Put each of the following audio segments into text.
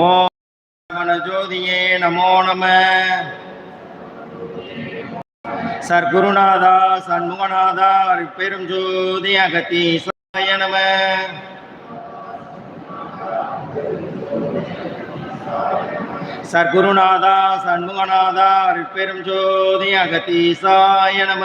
ஓம் ஜோதியே நமோ நம. சர்க்குருநாதா சண்முகநாதா பெரும் ஜோதி அகத்தி நம. சர்க்குருநாதா சண்முகநாதா பெரும் ஜோதி அகத்தீசாய நம.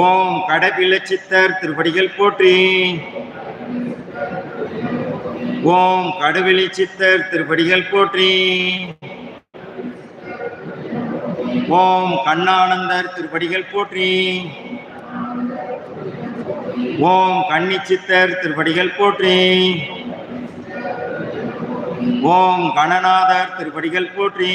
ஓம் கடபில சித்தர் திருப்படிகள் போற்றி. ஓம் கடுவெளி சித்தர் திருப்படிகள் போற்றி. ஓம் கண்ணானந்தர் திருப்படிகள் போற்றி. ஓம் கண்ணி சித்தர் திருப்படிகள் போற்றி. ஓம் கணநாதர் திருப்படிகள் போற்றி.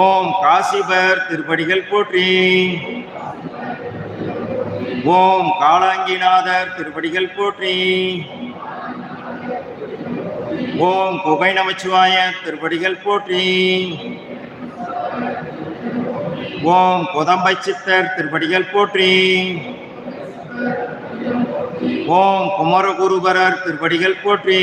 ஓம் காசிபர் திருப்படிகள் போற்றி. ஓம் காளாங்கிநாதர் திருப்படிகள் போற்றி. ஓம் குகை நமச்சிவாய திருப்படிகள் போற்றி. ஓம் குதம்பை சித்தர் திருப்படிகள் போற்றி. ஓம் குமரகுருபரர் திருப்படிகள் போற்றி.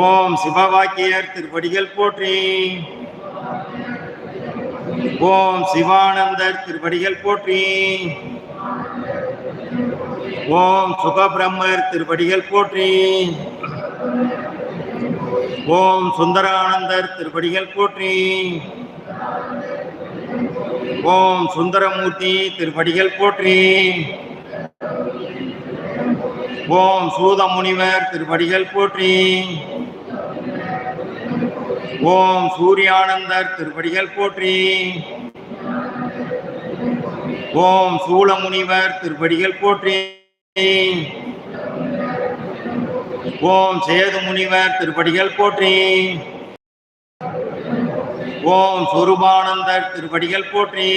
ஓம் சிவவாக்கியர் திருப்படிகள் போற்றி. ஓம் சிவானந்தர் திருப்படிகள் போற்றி. ஓம் சுகபிரம்மர் திருப்படிகள் போற்றி. ஓம் சுந்தரானந்தர் திருப்படிகள் போற்றி. ஓம் சுந்தரமூர்த்தி திருப்படிகள் போற்றி. ஓம் சூதமுனிவர் திருப்படிகள் போற்றி. ஓம் சூரியானந்தர் திருப்படிகள் போற்றி. ஓம் சூளமுனிவர் திருப்படிகள் போற்றி. ஓம் சேது முனிவர் திருப்படிகள் போற்றி. ஓம் சொருபானந்தர் திருப்படிகள் போற்றி.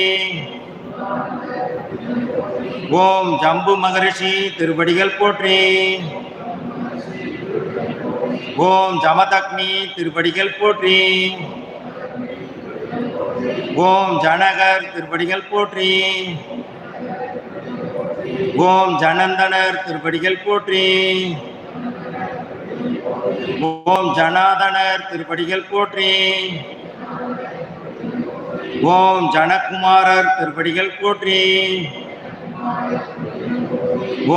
ஓம் ஜம்பு மகரிஷி திருப்படிகள் போற்றி. ஓம் ஜமதக்னி திருப்படிகள் போற்றி. ஓம் ஜனகர் திருப்படிகள் போற்றி. ஓம் ஜனந்தனர் திருப்படிகள் போற்றி. ஓம் ஜனாதனர் திருப்படிகள் போற்றி. ஓம் ஜனகுமாரர் திருப்படிகள் போற்றி.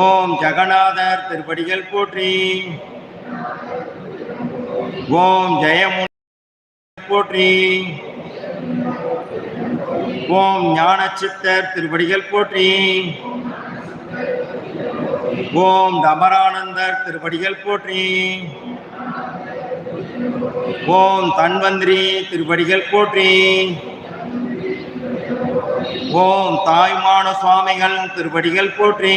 ஓம் ஜெகநாதர் திருப்படிகள் போற்றி. ஓம் ஜெயமு போற்றி. ஓம் ஞான சித்தர் திருப்படிகள் போற்றி. ஓம் தமரானந்தர் திருப்படிகள் போற்றி. ஓம் தன்வந்திரி திருப்படிகள் போற்றி. ஓம் தாய்மான சுவாமிகள் திருப்படிகள் போற்றி.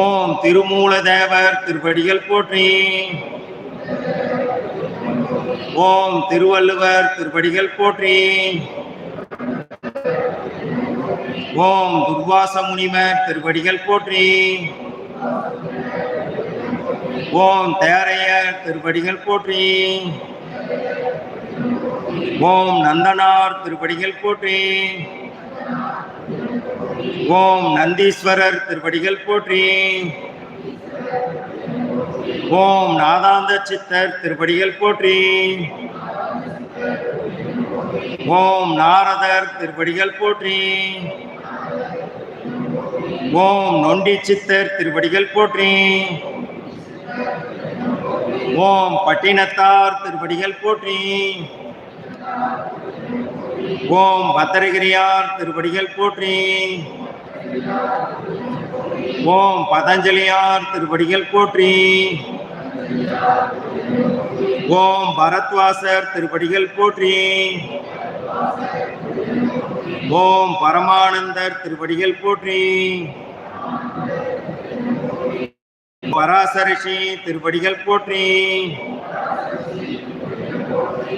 ஓம் திருமூல தேவர் திருப்படிகள் போற்றி. ஓம் திருவள்ளுவர் திருப்படிகள் போற்றி. ஓம் துர்வாச முனிவர் திருப்படிகள் போற்றி. ஓம் தேரையர் திருப்படிகள் போற்றி. ஓம் நந்தனார் திருப்படிகள் போற்றி. ஓம் நந்தீஸ்வரர் திருவடிகள் போற்றி. ஓம் நாதாந்த சித்தர் திருவடிகள் போற்றி. ஓம் நாரதர் திருவடிகள் போற்றி. ஓம் நொண்டி சித்தர் திருவடிகள் போற்றி. ஓம் பட்டினத்தார் திருவடிகள் போற்றி. ஓம் பத்திரகிரியார் திருப்படிகள் போற்றி. ஓம் பதஞ்சலியார் திருப்படிகள் போற்றி. ஓம் பரத்வாசர் திருப்படிகள் போற்றி. ஓம் பரமானந்தர் திருப்படிகள் போற்றி. பராசரிஷி திருப்படிகள் போற்றி.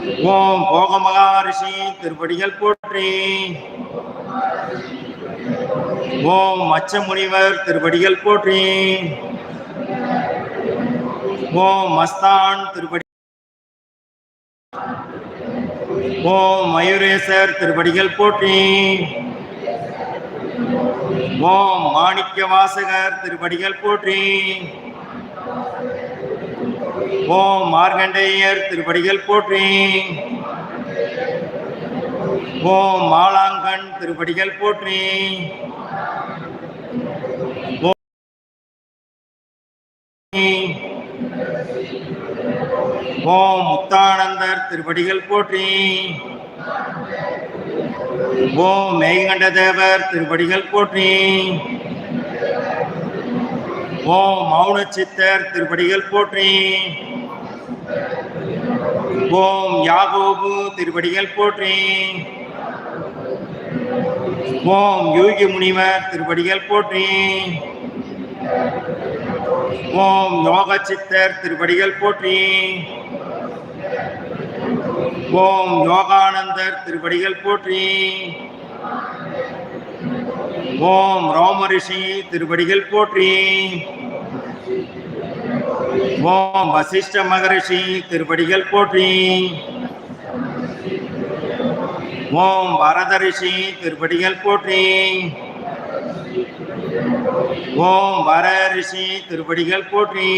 ஓம் போக மகாரிஷி திருப்படிகள் போற்றி. ஓம் மச்ச முனிவர் திருப்படிகள் போற்றி. ஓம் மஸ்தான் திருப்படி. ஓம் மயூரேசர் திருப்படிகள் போற்றி. ஓம் மாணிக்க வாசகர் திருப்படிகள் போற்றி. ஓம் மார்கண்டேயர் திருப்படிகள் போற்றி. ஓம் மாலாங்கன் திருப்படிகள் போற்றி. ஓம் முத்தானந்தர் திருப்படிகள் போற்றி. ஓம் மேகண்ட தேவர் திருப்படிகள் போற்றி. ஓம் மௌன சித்தர் திருப்படிகள் போற்றி. ஓம் யாகோபு திருப்படிகள் போற்றி. ஓம் யோகி முனிவர் திருப்படிகள் போற்றி. ஓம் யோக சித்தர் திருப்படிகள் போற்றி. ஓம் யோகானந்தர் திருப்படிகள் போற்றி. ஓம் ரோமரிஷி திருப்படிகள் போற்றி. ஓம் வசிஷ்ட மகரிஷி திருப்படிகள் போற்றி. ஓம் வரதரிஷி திருப்படிகள் போற்றி. ஓம் வர ரிஷி திருவடிகள் போற்றி.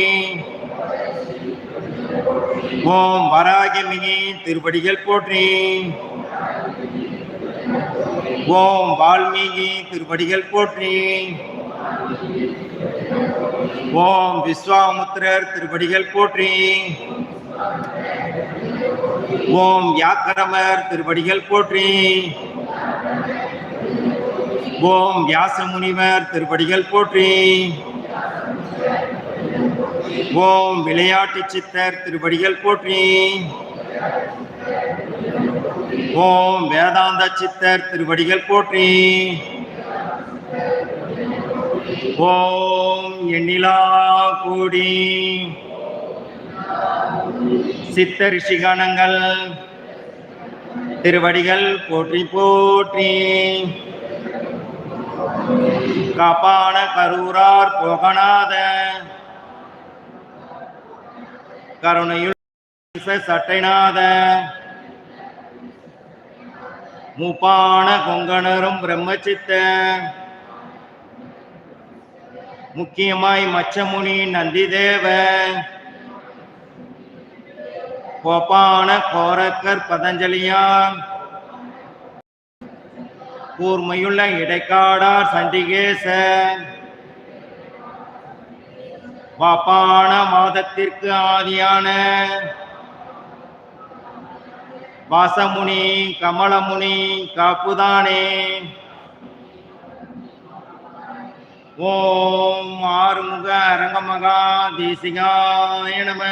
ஓம் வராகிமிகி திருப்படிகள் போற்றி. ஓம் வால்மீகி திருப்படிகள் போற்றி. ஓம் விஸ்வாமுத்திரர் திருப்படிகள் போற்றி. ஓம் வியாக்கரமர் திருவடிகள் போற்றி. ஓம் வியாச முனிவர் திருப்படிகள் போற்றி. ஓம் விளையாட்டு சித்தர் திருப்படிகள் போற்றி. ஓம் வேதாந்த சித்தர் திருவடிகள் போற்றி. ஓம் எண்ணிலா கூடி சித்த ரிஷிகணங்கள் திருவடிகள் போற்றி போற்றி. காப்பான கரூரார் போகநாத. கருணையுள் சட்டைநாத. மூப்பான கொங்கணரும் பிரம்மச்சித்த. முக்கியமாய் மச்சமுனி நந்திதேவ. கோபான கோரக்கர் பதஞ்சலியான் கூர்மையுள்ள இடைக்காடார் சண்டிகேச. பாப்பான மாதத்திற்கு ஆதியான. வாசமுனி கமலமுனி காப்புதானே. ஓம் ஆறுமுக அரங்கமகா தேசிகாய நம.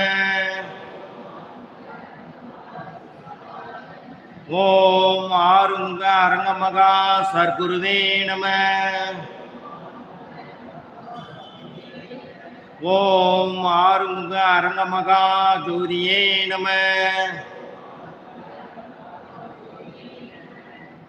ஓம் ஆறுமுக அரங்கமகா சர்க்குருவே நம. ஓம் ஆறுமுக அரங்கமகா ஜோதியே நம.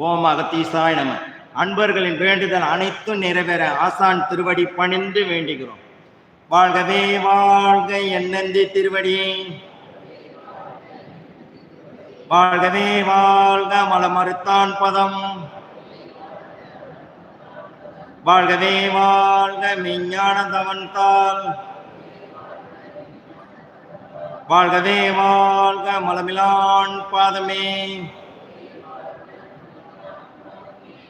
ஓம் அகத்தீசாய் நம. அன்பர்களின் வேண்டுதல் அனைத்தும் நிறைவேற ஆசான் திருவடி பணிந்து வேண்டுகிறோம். வாழ்கவே வாழ்க என்னந்தி திருவடி. வாழ்கவே வாழ்க மலமறுத்தான் பதம். வாழ்கவே வாழ்க மெஞ்ஞான தாள். வாழ்கவே வாழ்க மலமிலான் பாதமே.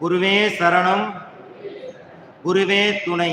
குருவே சரணம் குருவே துணை.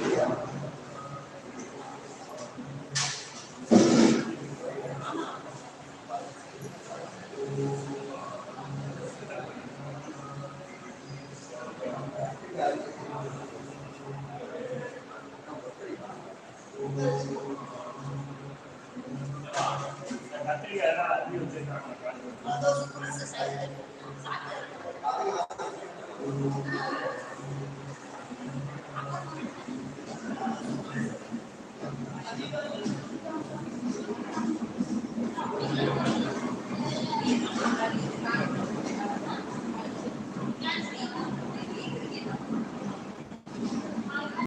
Yeah.